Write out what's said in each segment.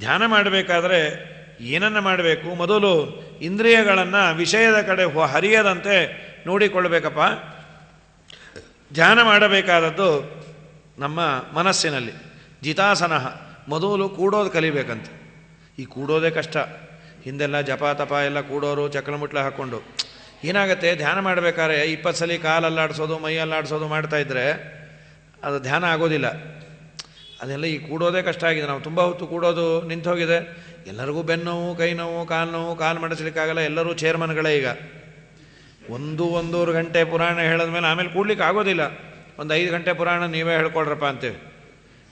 ಧ್ಯಾನ ಮಾಡಬೇಕಾದ್ರೆ ಏನನ್ನು ಮಾಡಬೇಕು? ಮೊದಲು ಇಂದ್ರಿಯಗಳನ್ನು ವಿಷಯದ ಕಡೆ ಹರಿಯದಂತೆ ನೋಡಿಕೊಳ್ಳಬೇಕಪ್ಪ. ಧ್ಯಾನ ಮಾಡಬೇಕಾದದ್ದು ನಮ್ಮ ಮನಸ್ಸಿನಲ್ಲಿ. ಜಿತಾಸನ. ಮೊದಲು ಕೂಡೋದು ಕಲಿಬೇಕಂತೆ. ಈ ಕೂಡೋದೇ ಕಷ್ಟ. ಹಿಂದೆಲ್ಲ ಜಪ ತಪ ಎಲ್ಲ ಕೂಡೋರು ಚಕ್ರಮುಟ್ಲೆ ಹಾಕ್ಕೊಂಡು ಏನಾಗುತ್ತೆ? ಧ್ಯಾನ ಮಾಡಬೇಕಾದ್ರೆ ಇಪ್ಪತ್ತು ಸಲ ಕಾಲಲ್ಲಾಡಿಸೋದು, ಮೈಯಲ್ಲಾಡಿಸೋದು ಮಾಡ್ತಾಯಿದ್ರೆ ಅದು ಧ್ಯಾನ ಆಗೋದಿಲ್ಲ. ಅದೆಲ್ಲ ಈ ಕೂಡೋದೇ ಕಷ್ಟ ಆಗಿದೆ. ನಾವು ತುಂಬ ಹೊತ್ತು ಕೂಡೋದು ನಿಂತು ಹೋಗಿದೆ. ಎಲ್ಲರಿಗೂ ಬೆನ್ನೋವು ಕೈ ನೋವು, ಕಾಲು ನೋವು, ಕಾಲು ಮಾಡಿಸ್ಲಿಕ್ಕಾಗಲ್ಲ ಎಲ್ಲರೂ ಚೇರ್ಮನ್ಗಳೇ ಈಗ. ಒಂದು ಒಂದೂವರೆ ಗಂಟೆ ಪುರಾಣ ಹೇಳಿದ ಮೇಲೆ ಆಮೇಲೆ ಕೂಡ್ಲಿಕ್ಕೆ ಆಗೋದಿಲ್ಲ. ಒಂದು ಐದು ಗಂಟೆ ಪುರಾಣ ನೀವೇ ಹೇಳ್ಕೊಳ್ರಪ್ಪ ಅಂತೇವೆ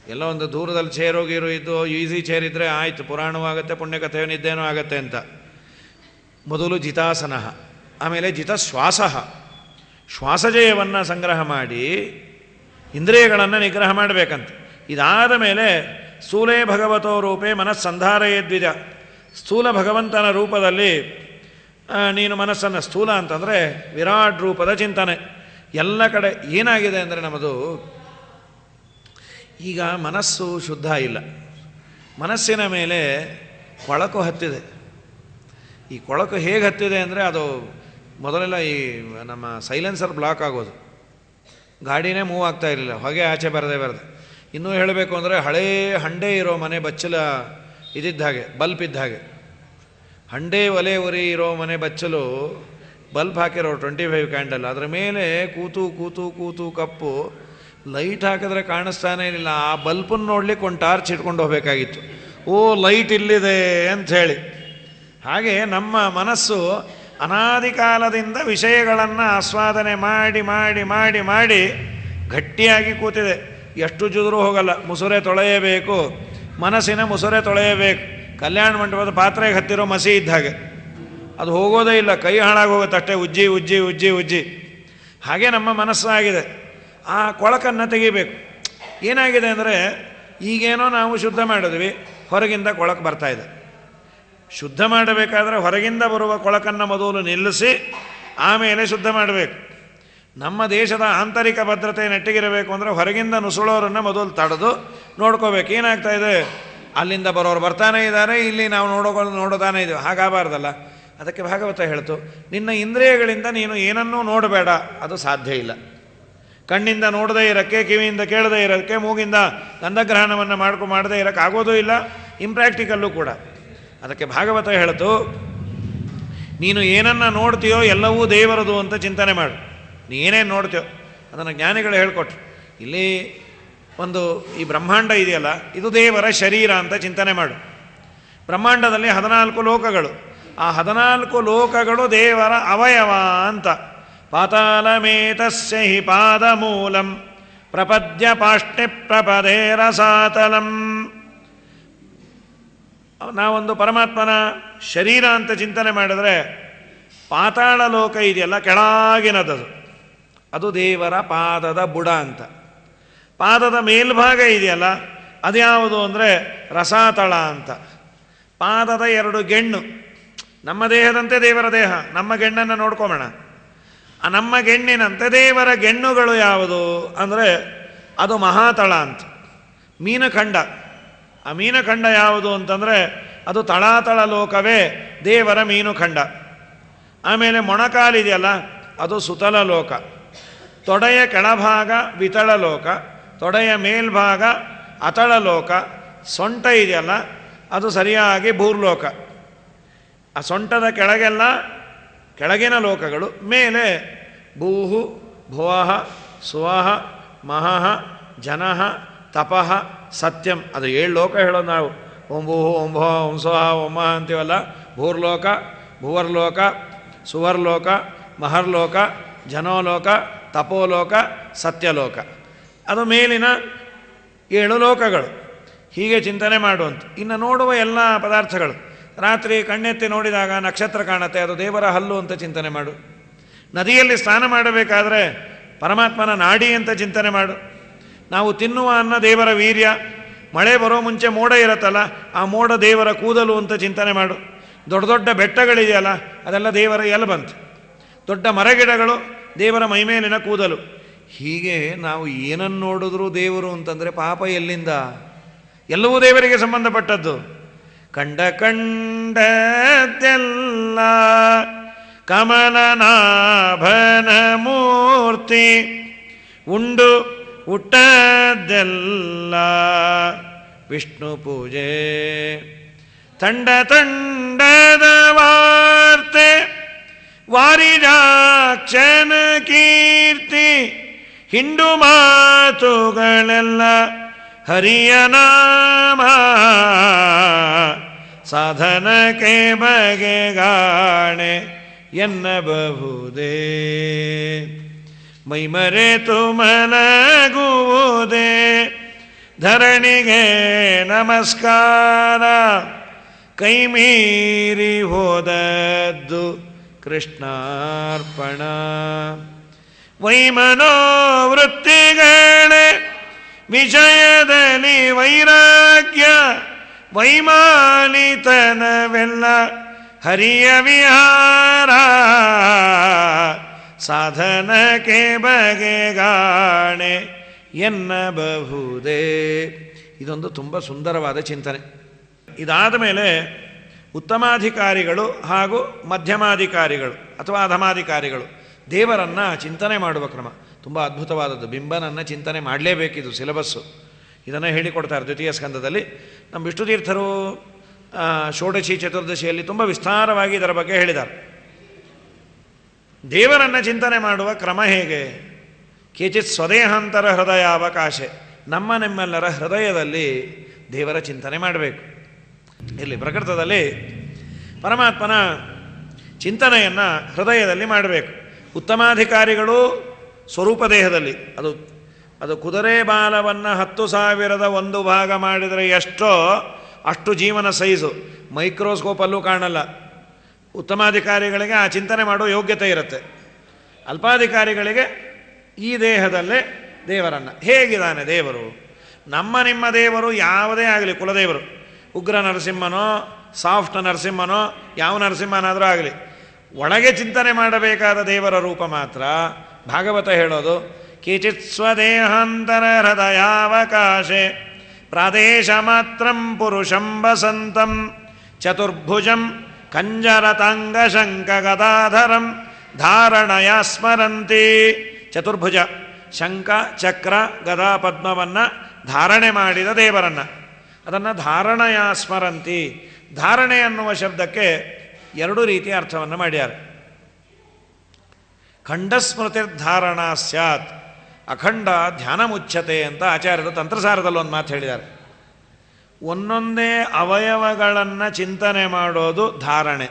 ಎಲ್ಲ ಒಂದು ದೂರದಲ್ಲಿ ಚೇರು ಗೀರು ಇದ್ದು ಈಸಿ ಚೇರ್ ಇದ್ದರೆ ಆಯಿತು. ಪುರಾಣವೂ ಆಗುತ್ತೆ, ಪುಣ್ಯಕಥೆಯೋ ನಿದ್ದೇನೂ ಆಗುತ್ತೆ ಅಂತ. ಮೊದಲು ಜಿತಾಸನ, ಆಮೇಲೆ ಜಿತಶ್ವಾಸ. ಶ್ವಾಸಜಯವನ್ನು ಸಂಗ್ರಹ ಮಾಡಿ, ಇಂದ್ರಿಯಗಳನ್ನು ನಿಗ್ರಹ ಮಾಡಬೇಕಂತೆ. ಇದಾದ ಮೇಲೆ ಸ್ಥೂಲೇ ಭಗವತೋ ರೂಪೇ ಮನಸ್ಸಂಧಾರಯದ್ವಿಜ. ಸ್ಥೂಲ ಭಗವಂತನ ರೂಪದಲ್ಲಿ ನೀನು ಮನಸ್ಸನ್ನು ಸ್ಥೂಲ ಅಂತಂದರೆ ವಿರಾಟ್ ರೂಪದ ಚಿಂತನೆ. ಎಲ್ಲ ಕಡೆ ಏನಾಗಿದೆ ಅಂದರೆ ನಮ್ಮದು ಈಗ ಮನಸ್ಸು ಶುದ್ಧ ಇಲ್ಲ. ಮನಸ್ಸಿನ ಮೇಲೆ ಕೊಳಕು ಹತ್ತಿದೆ. ಈ ಕೊಳಕು ಹೇಗೆ ಹತ್ತಿದೆ ಅಂದರೆ ಅದು ಮೊದಲೆಲ್ಲ ಈ ನಮ್ಮ ಸೈಲೆನ್ಸರ್ ಬ್ಲಾಕ್ ಆಗೋದು. ಗಾಡಿನೇ ಮೂವ್ ಆಗ್ತಾ ಇರಲಿಲ್ಲ. ಹೊಗೆ ಆಚೆ ಬರದೆ ಬರದೆ. ಇನ್ನೂ ಹೇಳಬೇಕು ಅಂದರೆ ಹಳೇ ಹಂಡೆ ಇರೋ ಮನೆ ಬಚ್ಚಲ ಇದಿದ್ದ ಹಾಗೆ, ಬಲ್ಪ್ ಇದ್ದ ಹಾಗೆ. ಹಂಡೆ ಒಲೆ ಉರಿ ಇರೋ ಮನೆ ಬಚ್ಚಲು ಬಲ್ಪ್ ಹಾಕಿರೋ ಟ್ವೆಂಟಿ ಫೈವ್ ಕ್ಯಾಂಡಲ್ ಅದರ ಮೇಲೆ ಕೂತು ಕೂತು ಕೂತು ಕಪ್ಪು, ಲೈಟ್ ಹಾಕಿದ್ರೆ ಕಾಣಿಸ್ತಾನೆ ಇರಲಿಲ್ಲ ಆ ಬಲ್ಪನ್ನು ನೋಡ್ಲಿಕ್ಕೆ ಒಂದು ಟಾರ್ಚ್ ಇಟ್ಕೊಂಡು ಹೋಗಬೇಕಾಗಿತ್ತು. ಓ, ಲೈಟ್ ಇಲ್ಲಿದೆ ಅಂತ ಹೇಳಿ. ಹಾಗೆ ನಮ್ಮ ಮನಸ್ಸು ಅನಾದಿ ಕಾಲದಿಂದ ವಿಷಯಗಳನ್ನು ಆಸ್ವಾದನೆ ಮಾಡಿ ಮಾಡಿ ಮಾಡಿ ಮಾಡಿ ಗಟ್ಟಿಯಾಗಿ ಕೂತಿದೆ. ಎಷ್ಟು ಜುದ್ರು ಹೋಗಲ್ಲ. ಮುಸುರೆ ತೊಳೆಯಬೇಕು. ಮನಸ್ಸಿನ ಮುಸುರೆ ತೊಳೆಯಬೇಕು. ಕಲ್ಯಾಣ ಮಂಟಪದ ಪಾತ್ರೆಗೆ ಹತ್ತಿರೋ ಮಸಿ ಇದ್ದ ಹಾಗೆ. ಅದು ಹೋಗೋದೇ ಇಲ್ಲ. ಕೈ ಹಾಳಾಗಿ ಹೋಗುತ್ತೆ ಅಷ್ಟೇ. ಉಜ್ಜಿ ಉಜ್ಜಿ ಉಜ್ಜಿ ಉಜ್ಜಿ. ಹಾಗೆ ನಮ್ಮ ಮನಸ್ಸಾಗಿದೆ. ಆ ಕೊಳಕನ್ನು ತೆಗಿಬೇಕು. ಏನಾಗಿದೆ ಅಂದರೆ, ಈಗೇನೋ ನಾವು ಶುದ್ಧ ಮಾಡಿದ್ವಿ. ಹೊರಗಿಂದ ಕೊಳಕು ಇದೆ. ಶುದ್ಧ ಮಾಡಬೇಕಾದ್ರೆ ಹೊರಗಿಂದ ಬರುವ ಕೊಳಕನ್ನು ಮೊದಲು ನಿಲ್ಲಿಸಿ, ಆಮೇಲೆ ಶುದ್ಧ ಮಾಡಬೇಕು. ನಮ್ಮ ದೇಶದ ಆಂತರಿಕ ಭದ್ರತೆ ನೆಟ್ಟಿಗಿರಬೇಕು ಅಂದರೆ ಹೊರಗಿಂದ ನುಸುಳೋರನ್ನು ಮೊದಲು ತಡೆದು ನೋಡ್ಕೋಬೇಕು. ಏನಾಗ್ತಾ ಇದೆ? ಅಲ್ಲಿಂದ ಬರೋರು ಬರ್ತಾನೆ ಇದ್ದಾರೆ, ಇಲ್ಲಿ ನಾವು ನೋಡೋ ನೋಡೋತಾನೆ ಇದ್ದೀವಿ ಹಾಗಾಗಬಾರ್ದಲ್ಲ. ಅದಕ್ಕೆ ಭಾಗವತ ಹೇಳ್ತು, ನಿನ್ನ ಇಂದ್ರಿಯಗಳಿಂದ ನೀನು ಏನನ್ನೂ ನೋಡಬೇಡ, ಅದು ಸಾಧ್ಯ ಇಲ್ಲ. ಕಣ್ಣಿಂದ ನೋಡದೇ ಇರೋಕ್ಕೆ, ಕಿವಿಯಿಂದ ಕೇಳದೇ ಇರೋಕ್ಕೆ, ಮೂಗಿಂದ ಗಂಧಗ್ರಹಣವನ್ನು ಮಾಡ್ಕೊ, ಮಾಡದೇ ಇರೋಕ್ಕೆ ಆಗೋದೂ ಇಲ್ಲ ಇಂಪ್ರ್ಯಾಕ್ಟಿಕಲ್ಲು ಕೂಡ. ಅದಕ್ಕೆ ಭಾಗವತ ಹೇಳ್ತು, ನೀನು ಏನನ್ನ ನೋಡ್ತೀಯೋ ಎಲ್ಲವೂ ದೇವರದು ಅಂತ ಚಿಂತನೆ ಮಾಡು. ನೀ ಏನೇನು ನೋಡ್ತೀಯೋ? ಅದನ್ನು ಜ್ಞಾನಿಗಳು ಹೇಳ್ಕೊಟ್ರು. ಇಲ್ಲಿ ಒಂದು ಈ ಬ್ರಹ್ಮಾಂಡ ಇದೆಯಲ್ಲ, ಇದು ದೇವರ ಶರೀರ ಅಂತ ಚಿಂತನೆ ಮಾಡು. ಬ್ರಹ್ಮಾಂಡದಲ್ಲಿ ಹದಿನಾಲ್ಕು ಲೋಕಗಳು. ಆ ಹದಿನಾಲ್ಕು ಲೋಕಗಳು ದೇವರ ಅವಯವ ಅಂತ. ಪಾತಾಳಮೇತಸ್ಯ ಹಿ ಪಾದಮೂಲಂ. ಪ್ರಪದ್ಯ ಪಾಷ್ಟಿ ಪ್ರಪದೇರಸಾತಲಂ ನಾವೊಂದು ಪರಮಾತ್ಮನ ಶರೀರ ಅಂತ ಚಿಂತನೆ ಮಾಡಿದ್ರೆ ಪಾತಾಳ ಲೋಕ ಇದೆಯಲ್ಲ, ಕೆಳಗಿನದದು. ಅದು ದೇವರ ಪಾದದ ಬುಡ ಅಂತ. ಪಾದದ ಮೇಲ್ಭಾಗ ಇದೆಯಲ್ಲ, ಅದ್ಯಾವುದು ಅಂದರೆ ರಸಾತಳ ಅಂತ. ಪಾದದ ಎರಡು ಗೆಣ್ಣು. ನಮ್ಮ ದೇಹದಂತೆ ದೇವರ ದೇಹ, ನಮ್ಮ ಗೆಣ್ಣನ್ನು ನೋಡ್ಕೊಬೋಣ ಆ ನಮ್ಮ ಗೆಣ್ಣಿನಂತೆ ದೇವರ ಗೆಣ್ಣುಗಳು ಯಾವುದು ಅಂದರೆ ಅದು ಮಹಾತಳ ಅಂತ. ಮೀನಖಂಡ. ಆ ಮೀನಖಂಡ ಯಾವುದು ಅಂತಂದರೆ ಅದು ತಳಾತಳ ಲೋಕವೇ ದೇವರ ಮೀನುಖಂಡ. ಆಮೇಲೆ ಮೊಣಕಾಲಿದೆಯಲ್ಲ, ಅದು ಸುತಲ ಲೋಕ. ತೊಡೆಯ ಕೆಳಭಾಗ ವಿತಳ ಲೋಕ, ತೊಡೆಯ ಮೇಲ್ಭಾಗ ಅತಳ ಲೋಕ, ಸೊಂಟ ಇದೆಯಲ್ಲ, ಅದು ಸರಿಯಾಗಿ ಭೂರ್ಲೋಕ. ಆ ಸೊಂಟದ ಕೆಳಗೆಲ್ಲ ಕೆಳಗಿನ ಲೋಕಗಳು, ಮೇಲೆ ಭೂಹು ಭುವಃ ಸುವಹ ಮಹಃ ಜನಃ ತಪಃ ಸತ್ಯಂ. ಅದು ಏಳು ಲೋಕ ಹೇಳೋದು ನಾವು. ಓಂ ಭೂಹು, ಓಂ ಭುವ ಓಂ ಸ್ವಹ, ಓಂ ಮಹ ಅಂತೀವಲ್ಲ. ಭೂರ್ಲೋಕ, ಭುವರ್ಲೋಕ, ಸುವರ್ಲೋಕ, ಮಹರ್ಲೋಕ, ಜನೋಲೋಕ ತಪೋಲೋಕ, ಸತ್ಯಲೋಕ. ಅದು ಮೇಲಿನ ಏಳು ಲೋಕಗಳು. ಹೀಗೆ ಚಿಂತನೆ ಮಾಡುವಂಥ ಇನ್ನು ನೋಡುವ ಎಲ್ಲ ಪದಾರ್ಥಗಳು. ರಾತ್ರಿ ಕಣ್ಣೆತ್ತಿ ನೋಡಿದಾಗ ನಕ್ಷತ್ರ ಕಾಣುತ್ತೆ, ಅದು ದೇವರ ಹಲ್ಲು ಅಂತ ಚಿಂತನೆ ಮಾಡು. ನದಿಯಲ್ಲಿ ಸ್ನಾನ ಮಾಡಬೇಕಾದ್ರೆ ಪರಮಾತ್ಮನ ನಾಡಿ ಅಂತ ಚಿಂತನೆ ಮಾಡು. ನಾವು ತಿನ್ನುವ ಅನ್ನ ದೇವರ ವೀರ್ಯ. ಮಳೆ ಬರೋ ಮುಂಚೆ ಮೋಡ ಇರುತ್ತಲ್ಲ, ಆ ಮೋಡ ದೇವರ ಕೂದಲು ಅಂತ ಚಿಂತನೆ ಮಾಡು. ದೊಡ್ಡ ದೊಡ್ಡ ಬೆಟ್ಟಗಳಿದೆಯಲ್ಲ, ಅದೆಲ್ಲ ದೇವರ ಎಲ್ಲ ಬಂತು? ದೊಡ್ಡ ಮರಗಿಡಗಳು ದೇವರ ಮೈಮೇಲಿನ ಕೂದಲು. ಹೀಗೆ ನಾವು ಏನನ್ನು ನೋಡಿದ್ರು ದೇವರು ಅಂತಂದರೆ ಪಾಪ ಎಲ್ಲಿಂದ? ಎಲ್ಲವೂ ದೇವರಿಗೆ ಸಂಬಂಧಪಟ್ಟದ್ದು. ಕಂಡ ಕಂಡದೆಲ್ಲ ಕಮಲನಾಭನ ಮೂರ್ತಿ. ಉಂಡು ಹುಟ್ಟದ್ದೆಲ್ಲ ವಿಷ್ಣು ಪೂಜೆ. ತಂಡ ತಂಡದ ವಾರ್ತೆ. ವಾರಿಜಾಕ್ಷನ ಕೀರ್ತಿ, ಹಿಂಡು ಮಾತುಗಳೆಲ್ಲ ಹರಿಯ ನಾಮ. ಸಾಧನಕ್ಕೆ ಬಗೆಗಾಣೆ ಎನ್ನಬಹುದೇ. ಮೈಮರೆ ತುಮಲಗುವುದೇ ಧರಣಿಗೆ ನಮಸ್ಕಾರ. ಕೈ ಮೀರಿ ಹೋದದ್ದು ಕೃಷ್ಣಾರ್ಪಣ. ವೈಮನೋವೃತ್ತಿಗಳೇ ವಿಷಯದಲ್ಲಿ ವೈರಾಗ್ಯ, ವೈಮಾನಿತನವೆಲ್ಲ ಹರಿಯ ವಿಹಾರ. ಸಾಧನಕ್ಕೆ ಬಗೆಗಾಣೆ ಎನ್ನಬಹುದೇ. ಇದೊಂದು ತುಂಬ ಸುಂದರವಾದ ಚಿಂತನೆ. ಇದಾದ ಮೇಲೆ ಉತ್ತಮಾಧಿಕಾರಿಗಳು ಹಾಗೂ ಮಧ್ಯಮಾಧಿಕಾರಿಗಳು ಅಥವಾ ಅಧಮಾಧಿಕಾರಿಗಳು ದೇವರನ್ನು ಚಿಂತನೆ ಮಾಡುವ ಕ್ರಮ. ತುಂಬ ಅದ್ಭುತವಾದದ್ದು. ಬಿಂಬನನ್ನು ಚಿಂತನೆ ಮಾಡಲೇಬೇಕಿದು ಸಿಲೆಬಸ್ಸು. ಇದನ್ನು ಹೇಳಿಕೊಡ್ತಾರೆ ದ್ವಿತೀಯ ಸ್ಕಂದದಲ್ಲಿ. ನಮ್ಮ ವಿಷ್ಣುತೀರ್ಥರು ಷೋಡಶಿ ಚತುರ್ದಶಿಯಲ್ಲಿ ತುಂಬ ವಿಸ್ತಾರವಾಗಿ ಇದರ ಬಗ್ಗೆ ಹೇಳಿದ್ದಾರೆ. ದೇವರನ್ನು ಚಿಂತನೆ ಮಾಡುವ ಕ್ರಮ ಹೇಗೆ? ಕೇಚಿತ್ ಸ್ವದೇಹಾಂತರ ಹೃದಯಾವಕಾಶೆ. ನಮ್ಮ ನಿಮ್ಮೆಲ್ಲರ ಹೃದಯದಲ್ಲಿ ದೇವರ ಚಿಂತನೆ ಮಾಡಬೇಕು. ಇಲ್ಲಿ ಪ್ರಕೃತದಲ್ಲಿ ಪರಮಾತ್ಮನ ಚಿಂತನೆಯನ್ನು ಹೃದಯದಲ್ಲಿ ಮಾಡಬೇಕು. ಉತ್ತಮಾಧಿಕಾರಿಗಳು ಸ್ವರೂಪ ದೇಹದಲ್ಲಿ. ಅದು ಅದು ಕುದುರೆ ಬಾಲವನ್ನು ಹತ್ತು ಸಾವಿರದ ಒಂದು ಭಾಗ ಮಾಡಿದರೆ ಎಷ್ಟೋ, ಅಷ್ಟು ಜೀವನ ಸೈಜು. ಮೈಕ್ರೋಸ್ಕೋಪಲ್ಲೂ ಕಾಣಲ್ಲ. ಉತ್ತಮಾಧಿಕಾರಿಗಳಿಗೆ ಆ ಚಿಂತನೆ ಮಾಡೋ ಯೋಗ್ಯತೆ ಇರುತ್ತೆ. ಅಲ್ಪಾಧಿಕಾರಿಗಳಿಗೆ ಈ ದೇಹದಲ್ಲೇ ದೇವರನ್ನು. ಹೇಗಿದ್ದಾನೆ ದೇವರು? ನಮ್ಮ ನಿಮ್ಮ ದೇವರು ಯಾವುದೇ ಆಗಲಿ, ಕುಲದೇವರು. ಉಗ್ರ ನರಸಿಂಹನೋ, ಸಾಫ್ಟ್ ನರಸಿಂಹನೋ, ಯಾವ ನರಸಿಂಹನಾದರೂ ಆಗಲಿ. ಒಳಗೆ ಚಿಂತನೆ ಮಾಡಬೇಕಾದ ದೇವರ ರೂಪ ಮಾತ್ರ. ಭಾಗವತ ಹೇಳೋದು, ಕಿಚಿತ್ ಸ್ವದೇಹಾಂತರ ಹೃದಯಾವಕಾಶೆ, ಪ್ರಾದೇಶ ಮಾತ್ರಂ ಪುರುಷಂ ವಸಂತಂ, ಚತುರ್ಭುಜಂ ಕಂಜರತಾಂಗಶಂಕ ಗದಾಧರಂ ಧಾರಣಯ ಸ್ಮರಂತಿ. ಚತುರ್ಭುಜ ಶಂಕ ಚಕ್ರ, ಗದಾ ಪದ್ಮವನ್ನು ಧಾರಣೆ ಮಾಡಿದ ದೇವರನ್ನು. ಅದನ್ನು ಧಾರಣೆಯ ಸ್ಮರಂತಿ, ಧಾರಣೆ ಅನ್ನುವ ಶಬ್ದಕ್ಕೆ ಎರಡು ರೀತಿಯ ಅರ್ಥವನ್ನು ಮಾಡ್ಯಾರ. ಖಂಡಸ್ಮೃತಿರ್ಧಾರಣ ಸ್ಯಾತ್, ಅಖಂಡ ಧ್ಯಾನ ಮುಚ್ಚತೆ ಅಂತ ಆಚಾರ್ಯರು ತಂತ್ರಸಾರದಲ್ಲಿ ಒಂದು ಮಾತು ಹೇಳಿದ್ದಾರೆ ಒಂದೊಂದೇ ಅವಯವಗಳನ್ನು ಚಿಂತನೆ ಮಾಡೋದು ಧಾರಣೆ,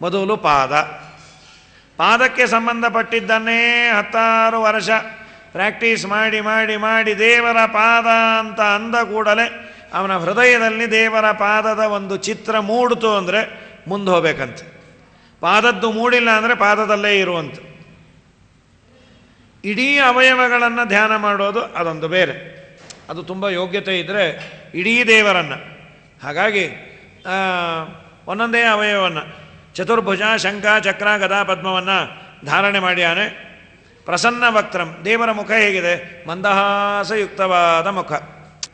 ಮೊದಲು ಪಾದ. ಪಾದಕ್ಕೆ ಸಂಬಂಧಪಟ್ಟಿದ್ದನ್ನೇ ಹತ್ತಾರು ವರ್ಷ ಪ್ರಾಕ್ಟೀಸ್ ಮಾಡಿ ಮಾಡಿ ಮಾಡಿ ದೇವರ ಪಾದ ಅಂತ ಅಂದ ಕೂಡಲೇ ಅವನ ಹೃದಯದಲ್ಲಿ ದೇವರ ಪಾದದ ಒಂದು ಚಿತ್ರ ಮೂಡಿತು ಅಂದರೆ ಮುಂದೆ ಹೋಗ್ಬೇಕಂತೆ. ಪಾದದ್ದು ಮೂಡಿಲ್ಲ ಅಂದರೆ ಪಾದದಲ್ಲೇ ಇರುವಂತ. ಇಡೀ ಅವಯವಗಳನ್ನು ಧ್ಯಾನ ಮಾಡೋದು ಅದೊಂದು ಬೇರೆ. ಅದು ತುಂಬ ಯೋಗ್ಯತೆ ಇದ್ದರೆ ಇಡೀ ದೇವರನ್ನು. ಹಾಗಾಗಿ ಒಂದೊಂದೇ ಅವಯವವನ್ನು ಚತುರ್ಭುಜ, ಶಂಖ, ಚಕ್ರ, ಗದಾ, ಪದ್ಮವನ್ನು ಧಾರಣೆ ಮಾಡ್ಯಾನೆ. ಪ್ರಸನ್ನ ವಕ್ತ್ರಂ. ದೇವರ ಮುಖ ಹೇಗಿದೆ? ಮಂದಹಾಸಯುಕ್ತವಾದ ಮುಖ.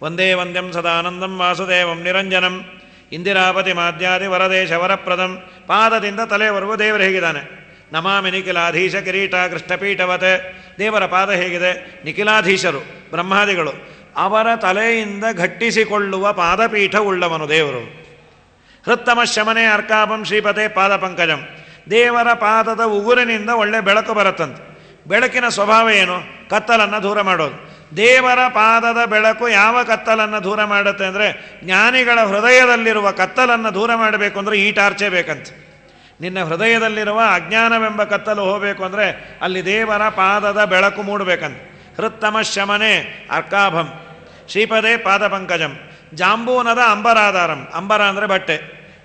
ಒಂದೇ ವಂದ್ಯಂ ಸದಾನಂದಂ ವಾಸುದೇವಂ ನಿರಂಜನಂ ಇಂದಿರಾಪತಿ ಮಾಧ್ಯಾದಿ ವರದೇಶ ವರಪ್ರದಂ ಪಾದದಿಂದ ತಲೆವರೆಗೂ ದೇವರು ಹೇಗಿದ್ದಾನೆ ನಮಾಮಿ ನಿಖಿಲಾಧೀಶ ಕಿರೀಟ ಕೃಷ್ಣಪೀಠವತೆ ದೇವರ ಪಾದ ಹೇಗಿದೆ ನಿಖಿಲಾಧೀಶರು ಬ್ರಹ್ಮಾದಿಗಳು ಅವರ ತಲೆಯಿಂದ ಘಟ್ಟಿಸಿಕೊಳ್ಳುವ ಪಾದಪೀಠ ಉಳ್ಳವನು ದೇವರು. ಹೃತ್ತಮ ಶಮನೆ ಅರ್ಕಾಪಂ ಶ್ರೀಪತೆ ಪಾದ ಪಂಕಜಂ ದೇವರ ಪಾದದ ಉಗುರಿನಿಂದ ಒಳ್ಳೆ ಬೆಳಕು ಬರುತ್ತಂತೆ. ಬೆಳಕಿನ ಸ್ವಭಾವ ಏನು? ಕತ್ತಲನ್ನು ದೂರ ಮಾಡೋದು. ದೇವರ ಪಾದದ ಬೆಳಕು ಯಾವ ಕತ್ತಲನ್ನು ದೂರ ಮಾಡುತ್ತೆ ಅಂದರೆ ಜ್ಞಾನಿಗಳ ಹೃದಯದಲ್ಲಿರುವ ಕತ್ತಲನ್ನು ದೂರ ಮಾಡಬೇಕು ಅಂದರೆ ಈ ಟಾರ್ಚೆ ಬೇಕಂತೆ. ನಿನ್ನ ಹೃದಯದಲ್ಲಿರುವ ಅಜ್ಞಾನವೆಂಬ ಕತ್ತಲು ಹೋಗಬೇಕು ಅಂದರೆ ಅಲ್ಲಿ ದೇವರ ಪಾದದ ಬೆಳಕು ಮೂಡಬೇಕಂತ. ಹೃತ್ತಮ ಶಮನೆ ಅರ್ಕಾಭಂ, ಶ್ರೀಪದೇ ಪಾದ ಪಂಕಜಂ, ಜಾಂಬೂನದ ಅಂಬರಾಧಾರಂ. ಅಂಬರ ಅಂದರೆ ಬಟ್ಟೆ,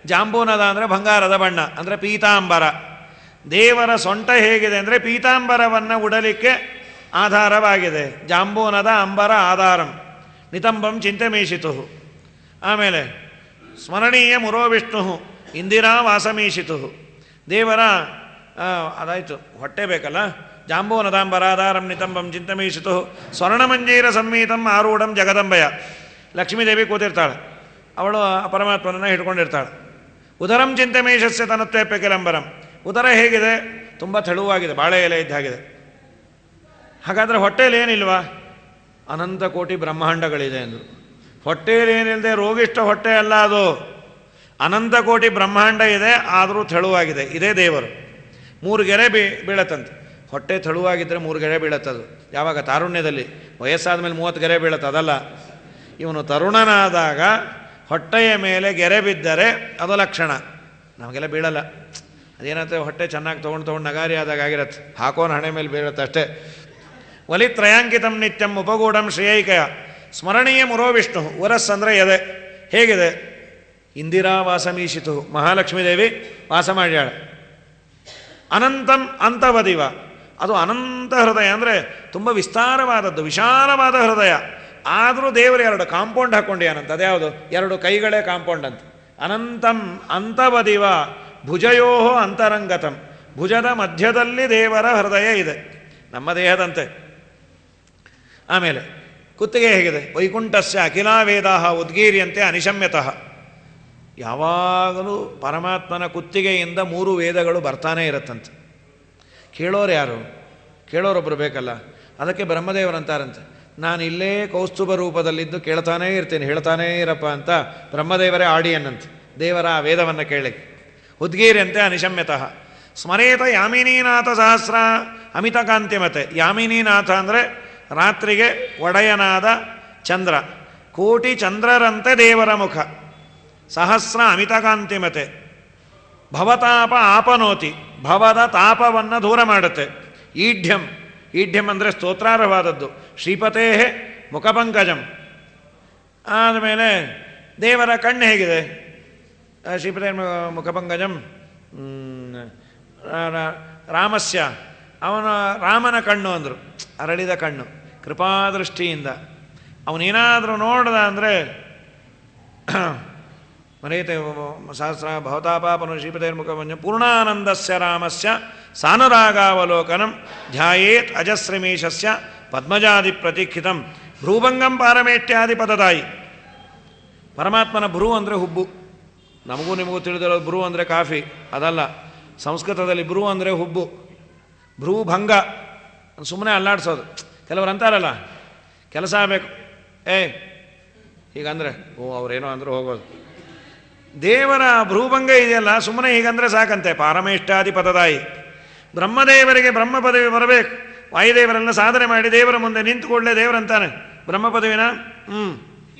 ಜಾಂಬೂನದ ಅಂದರೆ ಬಂಗಾರದ ಬಣ್ಣ, ಅಂದರೆ ಪೀತಾಂಬರ. ದೇವರ ಸೊಂಟ ಹೇಗಿದೆ ಅಂದರೆ ಪೀತಾಂಬರವನ್ನು ಉಡಲಿಕ್ಕೆ ಆಧಾರವಾಗಿದೆ. ಜಾಂಬೂನದ ಅಂಬರ ಆಧಾರಂ. ನಿತಂಬಂ ಚಿಂತೆ ಮೀಶಿತು. ಆಮೇಲೆ, ಸ್ಮರಣೀಯ ಮುರೋ ವಿಷ್ಣು ಇಂದಿರಾ ವಾಸಮೀಶಿತು. ದೇವರ ಅದಾಯಿತು, ಹೊಟ್ಟೆ ಬೇಕಲ್ಲ? ಜಾಂಬೂನದಾಂಬರಾಧಾರಂ ನಿತಂಬಂ ಚಿಂತಮೀಶಿತು ಸ್ವರ್ಣಮಂಜೀರ ಸಂಹಿತಂ ಆರೂಢಂ ಜಗದಂಬಯ. ಲಕ್ಷ್ಮೀದೇವಿ ಕೂತಿರ್ತಾಳೆ. ಅವಳು ಪರಮಾತ್ಮನನ್ನು ಹಿಡ್ಕೊಂಡಿರ್ತಾಳೆ. ಉದರಂ ಚಿಂತಮೇಶಸ್ಯ ತನತ್ವೇಪ್ಯ ಕೆಲಂಬರಂ ಉದರ ಹೇಗಿದೆ? ತುಂಬ ತೆಳುವಾಗಿದೆ, ಬಾಳೆ ಎಲೆ ಇದ್ದಾಗಿದೆ ಹಾಗಾದರೆ ಹೊಟ್ಟೆಯಲ್ಲಿ ಏನಿಲ್ವಾ? ಅನಂತ ಕೋಟಿ ಬ್ರಹ್ಮಾಂಡಗಳಿದೆ ಅಂದರು. ಹೊಟ್ಟೆಯಲ್ಲಿ ಏನಿಲ್ಲದೆ ರೋಗಿಷ್ಟ ಹೊಟ್ಟೆ ಅಲ್ಲ ಅದು. ಅನಂತ ಕೋಟಿ ಬ್ರಹ್ಮಾಂಡ ಇದೆ, ಆದರೂ ತೆಳುವಾಗಿದೆ ಇದೇ ದೇವರು. ಮೂರು ಗೆರೆ ಬೀ, ಬೀಳತ್ತಂತೆ. ಹೊಟ್ಟೆ ತೆಳುವಾಗಿದ್ದರೆ ಮೂರು ಗೆರೆ ಬೀಳತ್ತದು. ಯಾವಾಗ? ತಾರುಣ್ಯದಲ್ಲಿ. ವಯಸ್ಸಾದ ಮೇಲೆ ಮೂವತ್ತು ಗೆರೆ ಬೀಳತ್ತದಲ್ಲ ಇವನು ತರುಣನಾದಾಗ ಹೊಟ್ಟೆಯ ಮೇಲೆ ಗೆರೆ ಬಿದ್ದರೆ ಅದು ಲಕ್ಷಣ. ನಮಗೆಲ್ಲ ಬೀಳಲ್ಲ. ಅದೇನಂತ, ಹೊಟ್ಟೆ ಚೆನ್ನಾಗಿ ತೊಗೊಂಡು ತೊಗೊಂಡು ನಗಾರಿ ಆದಾಗ ಆಗಿರತ್ತೆ. ಹಾಕೋನ ಹಣೆ ಮೇಲೆ ಬೀಳತ್ತೆ ಅಷ್ಟೇ. ಒಲಿತ್ರಯಾಂಕಿತಂ ನಿತ್ಯಂ ಉಪಗೂಢಂ ಶ್ರೇಯೈಕಯ. ಸ್ಮರಣೀಯ ಮುರೋ ವಿಷ್ಣು ವರಸ್ ಅಂದರೆ ಎದೆ ಹೇಗಿದೆ? ಇಂದಿರಾ ವಾಸಮೀಶಿತು ಮಹಾಲಕ್ಷ್ಮೀ ದೇವಿ ವಾಸ ಮಾಡ್ಯಾಳ. ಅನಂತಂ ಅಂತವದಿವ. ಅದು ಅನಂತ ಹೃದಯ ಅಂದರೆ ತುಂಬ ವಿಸ್ತಾರವಾದದ್ದು, ವಿಶಾಲವಾದ ಹೃದಯ. ಆದರೂ ದೇವರು ಎರಡು ಕಾಂಪೌಂಡ್ ಹಾಕ್ಕೊಂಡ್ಯಾನಂತ ಅದ್ಯಾವುದು ಎರಡು ಕೈಗಳೇ ಕಾಂಪೌಂಡ್ ಅಂತ. ಅನಂತಂ ಅಂತವದಿವ. ಭುಜಯೋ ಅಂತರಂಗತಂ. ಭುಜದ ಮಧ್ಯದಲ್ಲಿ ದೇವರ ಹೃದಯ ಇದೆ. ನಮ್ಮ ದೇಹದಂತೆ. ಆಮೇಲೆ, ಕುತ್ತಿಗೆ ಹೇಗಿದೆ? ವೈಕುಂಠಸ್ಯ ಅಖಿಲಾ ವೇದಾಹ ಉದ್ಗೀರಿಯಂತೆ ಅನಿಶಮ್ಯತಃ. ಯಾವಾಗಲೂ ಪರಮಾತ್ಮನ ಕುತ್ತಿಗೆಯಿಂದ ಮೂರು ವೇದಗಳು ಬರ್ತಾನೇ ಇರುತ್ತಂತೆ. ಕೇಳೋರು ಯಾರು? ಕೇಳೋರೊಬ್ಬರು ಬೇಕಲ್ಲ? ಅದಕ್ಕೆ ಬ್ರಹ್ಮದೇವರಂತಾರಂತೆ. ನಾನು ಇಲ್ಲೇ ಕೌಸ್ತುಭ ರೂಪದಲ್ಲಿದ್ದು ಕೇಳ್ತಾನೇ ಇರ್ತೀನಿ, ಹೇಳ್ತಾನೇ ಇರಪ್ಪ ಅಂತ ಬ್ರಹ್ಮದೇವರೇ ಆಡಿಯನ್ನಂತೆ. ದೇವರ ಆ ವೇದವನ್ನು ಕೇಳಿ. ಉದ್ಗೀರ್ಯಂತೆ ಅನಿಶಮ್ಯತಃ. ಸ್ಮರೇತ ಯಾಮಿನೀನಾಥ ಸಹಸ್ರ ಅಮಿತಕಾಂತಿಮತೆ ಯಾಮಿನೀನಾಥ ಅಂದರೆ ರಾತ್ರಿಗೆ ಒಡೆಯನಾದ ಚಂದ್ರ. ಕೋಟಿ ಚಂದ್ರರಂತೆ ದೇವರ ಮುಖ. ಸಹಸ್ರ ಅಮಿತಕಾಂತಿಮತೆ ಭವತಾಪ ಆಪನೋತಿ. ಭವದ ತಾಪವನ್ನು ದೂರ ಮಾಡುತ್ತೆ. ಈಢ್ಯಂ. ಈಢ್ಯಂ ಅಂದರೆ ಸ್ತೋತ್ರಾರ್ಹವಾದದ್ದು. ಶ್ರೀಪತೇ ಮುಖಪಂಕಜಂ. ಆದಮೇಲೆ ದೇವರ ಕಣ್ಣು ಹೇಗಿದೆ? ಶ್ರೀಪತೇ ಮುಖಪಂಕಜಂ. ರಾಮಸ್ಯ. ಅವನ ರಾಮನ ಕಣ್ಣು ಅಂದರು. ಅರಳಿದ ಕಣ್ಣು. ಕೃಪಾದೃಷ್ಟಿಯಿಂದ. ಅವನೇನಾದರೂ ನೋಡ್ದ ಅಂದರೆ ಮರೆಯುತ್ತೆ ಸಹಸ್ರ, ಭವತಾಪಾಪನು ಶ್ರೀಪತೇರ್ಮುಖ ಪೂರ್ಣಾನಂದಸ್ಯ, ರಾಮಸ್ಯ, ಸಾನುರಾಗಾವಲೋಕನಂ, ಧ್ಯಾಯೇತ್, ಅಜಸ್ರಮೇಶಸ್ಯ ಪದ್ಮಜಾದಿ ಪ್ರತೀಕ್ಷಿತಂ ಭ್ರೂಭಂಗಂ ಪಾರಮೇಟ್ಯಾದಿ ಪದದಾಯಿ ಪರಮಾತ್ಮನ ಭ್ರೂ ಅಂದರೆ ಹುಬ್ಬು. ನಮಗೂ ನಿಮಗೂ ತಿಳಿದಿರೋದು ಭ್ರೂ ಅಂದರೆ ಕಾಫಿ. ಅದಲ್ಲ, ಸಂಸ್ಕೃತದಲ್ಲಿ ಭ್ರೂ ಅಂದರೆ ಹುಬ್ಬು. ಭ್ರೂಭಂಗ. ಸುಮ್ಮನೆ ಅಲ್ಲಾಡ್ಸೋದು. ಕೆಲವರು ಅಂತಾರಲ್ಲ, ಕೆಲಸ ಆಗಬೇಕು. ಏ, ಹೀಗಂದರೆ, ಓ, ಅವರೇನೋ ಅಂದರೂ ಹೋಗೋದು. ದೇವರ ಭ್ರೂಭಂಗ ಇದೆಯಲ್ಲ, ಸುಮ್ಮನೆ ಹೀಗಂದರೆ ಸಾಕಂತೆ. ಪಾರಮೇಷ್ಠಾದಿ ಪದದಾಯಿ. ಬ್ರಹ್ಮದೇವರಿಗೆ ಬ್ರಹ್ಮ ಪದವಿ ಬರಬೇಕು. ವಾಯುದೇವರನ್ನು ಸಾಧನೆ ಮಾಡಿ ದೇವರ ಮುಂದೆ ನಿಂತು ಕೂಡಲೇ ದೇವರಂತಾನೆ. ಬ್ರಹ್ಮ ಪದವಿನ ಹ್ಞೂ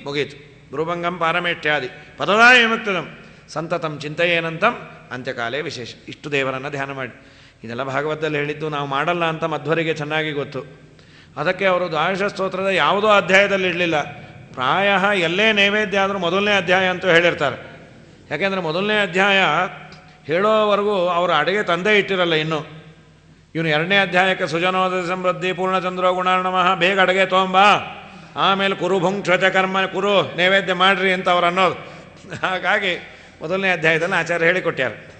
ಮುಗೀತು. ಭ್ರೂಭಂಗಂ ಪಾರಮೇಷ್ಠ್ಯಾದಿ ಪದದಾಯ ವಿಮುಕ್ತದಂ. ಸಂತತಂ ಚಿಂತೆಯೇನಂತಂ, ಅಂತ್ಯಕಾಲೇ ವಿಶೇಷ. ಇಷ್ಟು ದೇವರನ್ನು ಧ್ಯಾನ ಮಾಡಿ. ಇದೆಲ್ಲ ಭಾಗವತದಲ್ಲಿ ಹೇಳಿದ್ದು ನಾವು ಮಾಡಲ್ಲ ಅಂತ ಮಧ್ವರಿಗೆ ಚೆನ್ನಾಗಿ ಗೊತ್ತು. ಅದಕ್ಕೆ ಅವರು ದ್ವಾದಶ ಸ್ತೋತ್ರದ ಯಾವುದೋ ಅಧ್ಯಾಯದಲ್ಲಿ ಇರಲಿಲ್ಲ ಪ್ರಾಯ ಎಲ್ಲೇ ನೈವೇದ್ಯ ಆದರೂ ಮೊದಲನೇ ಅಧ್ಯಾಯ ಅಂತೂ ಹೇಳಿರ್ತಾರೆ. ಯಾಕೆಂದರೆ ಮೊದಲನೇ ಅಧ್ಯಾಯ ಹೇಳೋವರೆಗೂ ಅವರು ಅಡುಗೆ ತಂದೆ ಇಟ್ಟಿರಲ್ಲ ಇನ್ನು. ಇವನು ಎರಡನೇ ಅಧ್ಯಾಯಕ್ಕೆ ಸುಜನೋದ ಸಮೃದ್ಧಿ, ಪೂರ್ಣಚಂದ್ರ ಗುಣಾರ್ಣಮಃ ಬೇಗ ಅಡುಗೆ ತೊಗೊಂಬ ಆಮೇಲೆ ಕುರು ಭುಂಕ್ಷತೆ ಕರ್ಮ, ಕುರು ನೈವೇದ್ಯ ಮಾಡ್ರಿ ಅಂತ ಅವ್ರು ಅನ್ನೋದು. ಹಾಗಾಗಿ ಮೊದಲನೇ ಅಧ್ಯಾಯದಲ್ಲಿ ಆಚಾರ್ಯ ಹೇಳಿಕೊಟ್ಟಾರೆ